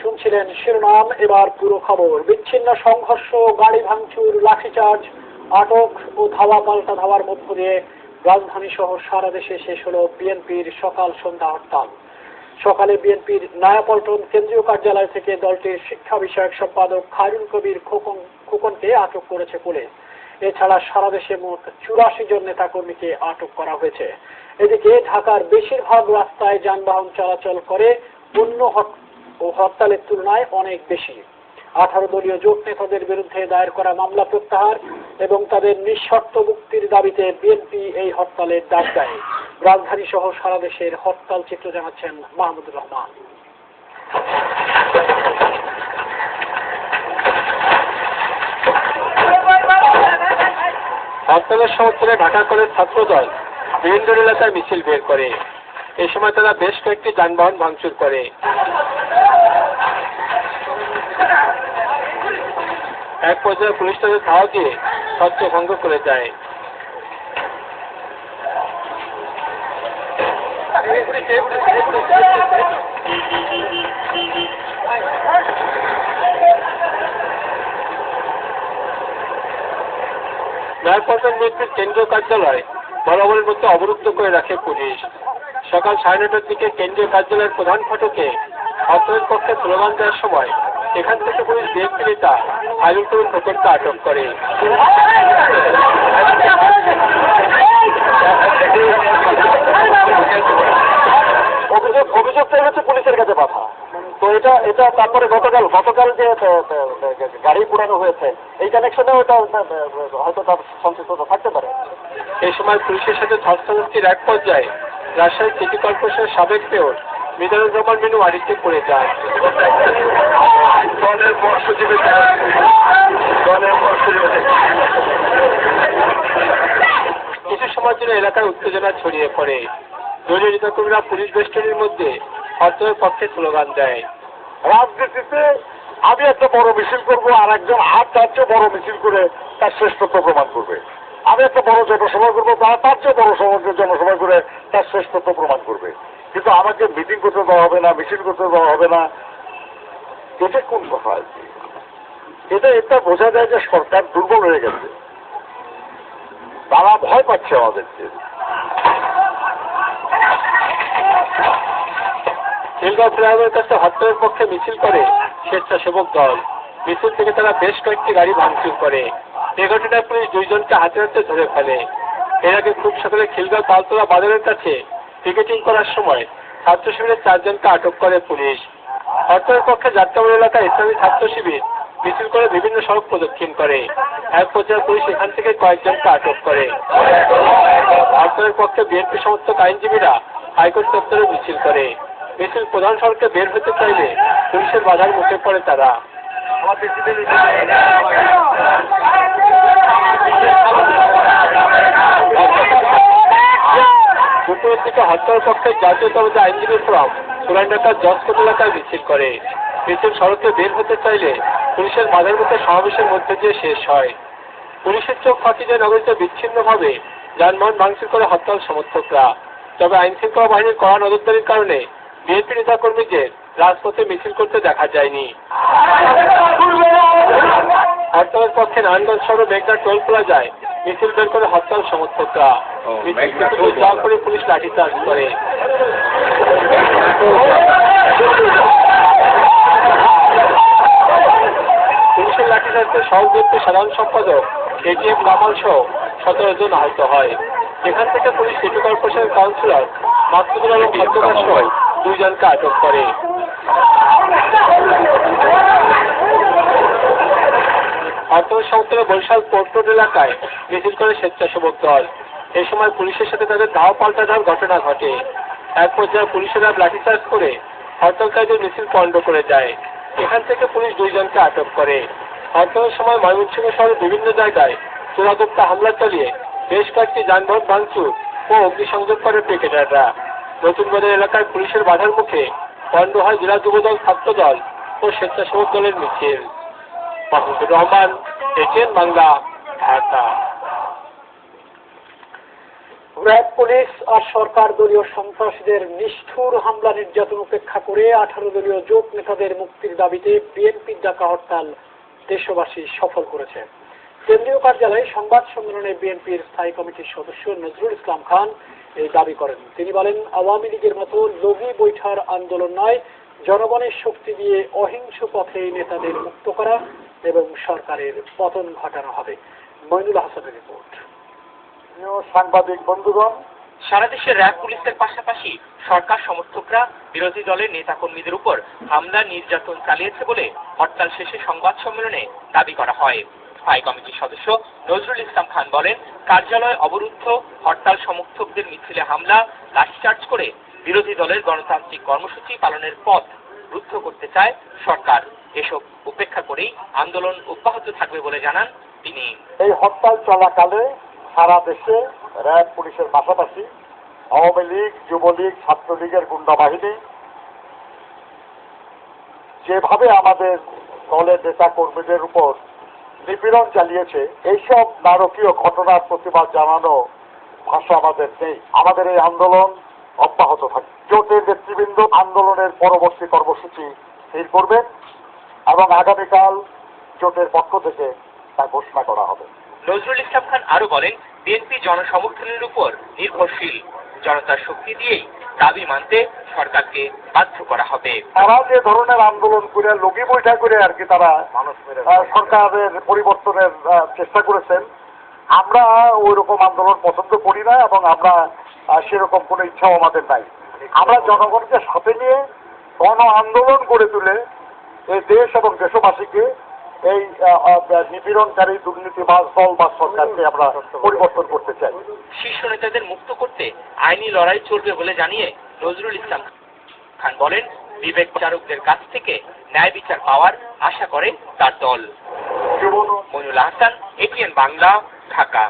শুনছিলেন শিরোনাম, এবার পুরো খবর। বিচ্ছিন্ন সংঘর্ষ, গাড়ি ভাঙচুর, লাঠিচার্জ, আটক ও ধাওয়া পাল্টা ধাওয়ার মধ্য দিয়ে রাজধানী সহ সারা দেশে শেষ হলো বিএনপির সকাল সন্ধ্যা হরতাল। সকালে বিএনপির নয়াপল্টন কেন্দ্রীয় কার্যালয় থেকে দলটির শিক্ষা বিষয়ক সম্পাদক খায়রুল কবির খোকন, খোকনকে আটক করেছে পুলিশ। এছাড়া সারা দেশে মোট চুরাশি জন নেতা কর্মীকে আটক করা হয়েছে। এদিকে ঢাকার বেশিরভাগ রাস্তায় যানবাহন চলাচল করে অন্য ও হরতালের তুলনায় অনেক বেশি। আঠারো দলীয় জোট নেতাদের বিরুদ্ধে দায়ের করা মামলা প্রত্যাহার এবং তাদের নিঃশর্ত মুক্তির দাবিতে বিএনপি এই হরতালের ডাক দেয়। রাজধানী সহ সারা দেশের হরতাল চিত্র জানাচ্ছেন মাহমুদুর রহমান। হরতালের সমর্থনে ঢাকা কলেজ ছাত্রদল বিভিন্ন এলাকায় মিছিল বের করে। এ সময় তারা বেশ কয়েকটি যানবাহন ভাঙচুর করে। এক পর্যায়ে পুলিশ তাদের ধাওয়া দিয়ে ছত্র ভঙ্গ করে যায় নয়াপল্টন বিএনপির কেন্দ্রীয় কার্যালয় বরাবরের মধ্যে অবরুদ্ধ করে রাখে পুলিশ। সকাল সাড়ে নটার দিকে কেন্দ্রীয় কার্যালয়ের প্রধান ফটকে হরতালের পক্ষে স্লোগান দেওয়ার সময় এখান থেকে পুলিশ বিএনপি নেতা আইনুল কবির খোকনকে আটক করে। অভিযোগ অভিযোগ হচ্ছে পুলিশের কাছে পাঠা। তো এটা এটা তারপরে গতকাল গতকাল যে গাড়ি পুরানো হয়েছে, এই কানেকশনেও এটা হয়তো তার সংশ্লিষ্টতা থাকতে পারে। এই সময় পুলিশের সাথে ধস্তাধস্তির এক পর্যায়ে রাজশাহী সিটি কর্পোরেশনের সাবেক মেয়র মিজানুর রহমান মিনু আড়িতে পড়ে যায়। দলের কিছু সময়ের জন্য এলাকায় উত্তেজনা ছড়িয়ে পড়ে। দলীয় নেতাকর্মীরা পুলিশ বেষ্টনীর মধ্যে হরতালের পক্ষে স্লোগান দেয়। রাজনীতিতে আমি একটা বড় মিছিল করব আর একজন হাত চেয়ে বড় মিছিল করে তার শ্রেষ্ঠত্ব প্রমাণ করবে। আমি একটা বড় জনসভা করব তারা তার চেয়ে বড় সমাজের জনসভা করে তার শ্রেষ্ঠত্ব প্রমাণ করবে। কিন্তু আমাকে মিটিং করতে দেওয়া হবে না মিছিল করতে দেওয়া হবে না। এটা কোন কথা? আর কি? এটা এটা বোঝা যায় যে সরকার দুর্বল হয়ে গেছে। তারা ভয় পাচ্ছে আমাদেরকে। খিলগাঁও ফ্লাইওভারের কাছে হরতালের পক্ষে মিছিল করে স্বেচ্ছাসেবক দল। মিছিল থেকে তারা বেশ কয়েকটি গাড়ি ভাঙচুর করে। এ ঘটনায় পুলিশ দুইজনকে হাতে হাতে ধরে ফেলে। এর আগে খুব সকালে খিলগাঁও তালতলা বাজারের কাছে পিকেটিং করার সময় ছাত্র শিবিরের চারজনকে আটক করে পুলিশ। হরতালের পক্ষে যাত্রাবাড়ি এলাকায় ইসলামী ছাত্র শিবির মিছিল করে বিভিন্ন সড়ক প্রদক্ষিণ করে। এক পর্যায়ে পুলিশ এখান থেকে কয়েকজনকে আটক করে। হরতালের পক্ষে বিএনপি সমর্থক আইনজীবীরা হাইকোর্ট চত্বরে মিছিল করে। মিছিল প্রধান সড়কে বের হতে চাইলে পুলিশের বাধার মুখে পড়ে তারা। দুপুরের দিকে হরতাল পক্ষে জাতীয়তাবাদী আইনজীবী ফোরাম এলাকায় করে। মিছিল সড়কে বের হতে চাইলে পুলিশের বাধার মুখে সমাবেশের মধ্যে দিয়ে শেষ হয়। পুলিশের চোখ ফাঁকি যায় নগরীতে বিচ্ছিন্নভাবে যানবাহন ভাঙচুর করে হরতাল সমর্থকরা। তবে আইন বাহিনীর কড়া নজরদারির কারণে বিএনপি নেতাকর্মীদের রাজপথে মিছিল করতে দেখা যায়নি। হরতালের পক্ষে নারায়ণগঞ্জ শহর মেঘনা টোল প্লাজায় মিছিল বের করে হরতাল সমর্থকরা। মিছিল করে পুলিশ লাঠিচার্জ করে। পুলিশের লাঠিচার্জে সহযোগী সাধারণ সম্পাদক এটিএম কামাল সহ সতেরো জন আহত হয়। এখান থেকে পুলিশ সিটি কর্পোরেশনের কাউন্সিলর মাসুদুল আলম খন্দকার সহ দুইজনকে আটক করে। হরতাল সমর্থনে বরিশাল পোর্ট রোড এলাকায় মিছিল করে স্বেচ্ছাসেবক দল। এই সময় পুলিশের সাথে তাদের ধাওয়া পাল্টা ধাওয়ার ঘটনা ঘটে। এক পর্যায়ে পুলিশেরা লাঠিচার্জ করে হরতালকারীদের মিছিল পণ্ড করে যায়। এখান থেকে পুলিশ দুইজনকে আটক করে। হরতালের সময় ময়মনসিংহ শহরের বিভিন্ন জায়গায় চোরাগোপ্তা হামলা চালিয়ে বেশ কয়েকটি যানবাহন ভাঙচুর ও অগ্নিসংযোগ করে পিকেটাররা। নতুন বাজার এলাকায় পুলিশের বাধার মুখে পণ্ড হয় জেলা যুবদল ছাত্রদল ও স্বেচ্ছাসেবক দলের মিছিল। Mahmudur Rahman, ATN Bangla, Dhaka. RAB, police আর সরকার দলীয় সন্ত্রাসীদের নিষ্ঠুর হামলা নির্যাতন উপেক্ষা করে আঠারো দলীয় জোট নেতাদের মুক্তির দাবিতে বিএনপির ডাকা হরতাল দেশবাসী সফল করেছে। কেন্দ্রীয় কার্যালয়ে সংবাদ সম্মেলনে বিএনপির স্থায়ী কমিটির সদস্য নজরুল ইসলাম খান এই দাবি করেন। তিনি বলেন আওয়ামী লীগের মতো লগি বৈঠার আন্দোলন নয় জনগণের শক্তি দিয়ে অহিংস পথে নেতাদের মুক্ত করা এবং সরকারের পতন ঘটানো হবে। মইনুল হাসানের রিপোর্ট। সাংবাদিক বন্ধুগণ সারা দেশে র্যাব পুলিশের পাশাপাশি সরকার সমর্থকরা বিরোধী দলের নেতাকর্মীদের উপর হামলা নির্যাতন চালিয়েছে বলে হরতাল শেষে সংবাদ সম্মেলনে দাবি করা হয়। স্থায়ী কমিটির সদস্য নজরুল ইসলাম খান বলেন, কার্যালয় অবরুদ্ধ, হরতাল সমর্থকদের মিছিলে হামলা লাঠিচার্জ করে বিরোধী দলের গণতান্ত্রিক কর্মসূচি পালনের পথ রুদ্ধ করতে চায় সরকার। এসব উপেক্ষা করেই আন্দোলন অব্যাহত থাকবে বলে জানান তিনি। এই হরতাল চলাকালে সারা দেশে র্যাব পুলিশের পাশাপাশি আওয়ামী লীগ, যুবলীগ, ছাত্রলীগের গুন্ডা বাহিনী যেভাবে আমাদের দলের নেতা কর্মীদের উপর নিপীড়ন চালিয়েছে। এইসব নারকীয় ঘটনার প্রতিবাদ জানানো ভাষা আমাদের নেই। আমাদের এই আন্দোলন অব্যাহত থাকে জোটের নেতৃবৃন্দ আন্দোলনের পরবর্তী কর্মসূচি স্থির করবেন এবং আগামীকাল জোটের পক্ষ থেকে তা ঘোষণা করা হবে। নজরুল ইসলাম খান আরও বলেন, বিএনপি জনসমর্থনের উপর নির্ভরশীল। জনতার শক্তি দিয়েই দাবি মানতে সরকারকে বাধ্য করা হবে। তারা যে ধরনের আন্দোলন করে লগি বৈঠা করে আর কি তারা আহ, সরকারের পরিবর্তনের চেষ্টা করেছেন। আমরা ওই রকম আন্দোলন পছন্দ করি না এবং আমরা সেরকম কোনো ইচ্ছাও আমাদের নাই। আমরা জনগণকে সাথে নিয়ে গণ আন্দোলন গড়ে তুলে এই দেশ এবং দেশবাসীকে এই নিপীড়নকারী দুর্নীতিবাজ দল বা সরকারকে আমরা পরিবর্তন করতে চাই। শীর্ষ নেতাদের মুক্ত করতে আইনি লড়াই চলবে বলে জানিয়ে নজরুল ইসলাম খান বলেন বিবেক বিচারকদের কাছ থেকে ন্যায় বিচার পাওয়ার আশা করে তার দল। মনুল আহসান হাসান এটিএন বাংলা ঢাকা।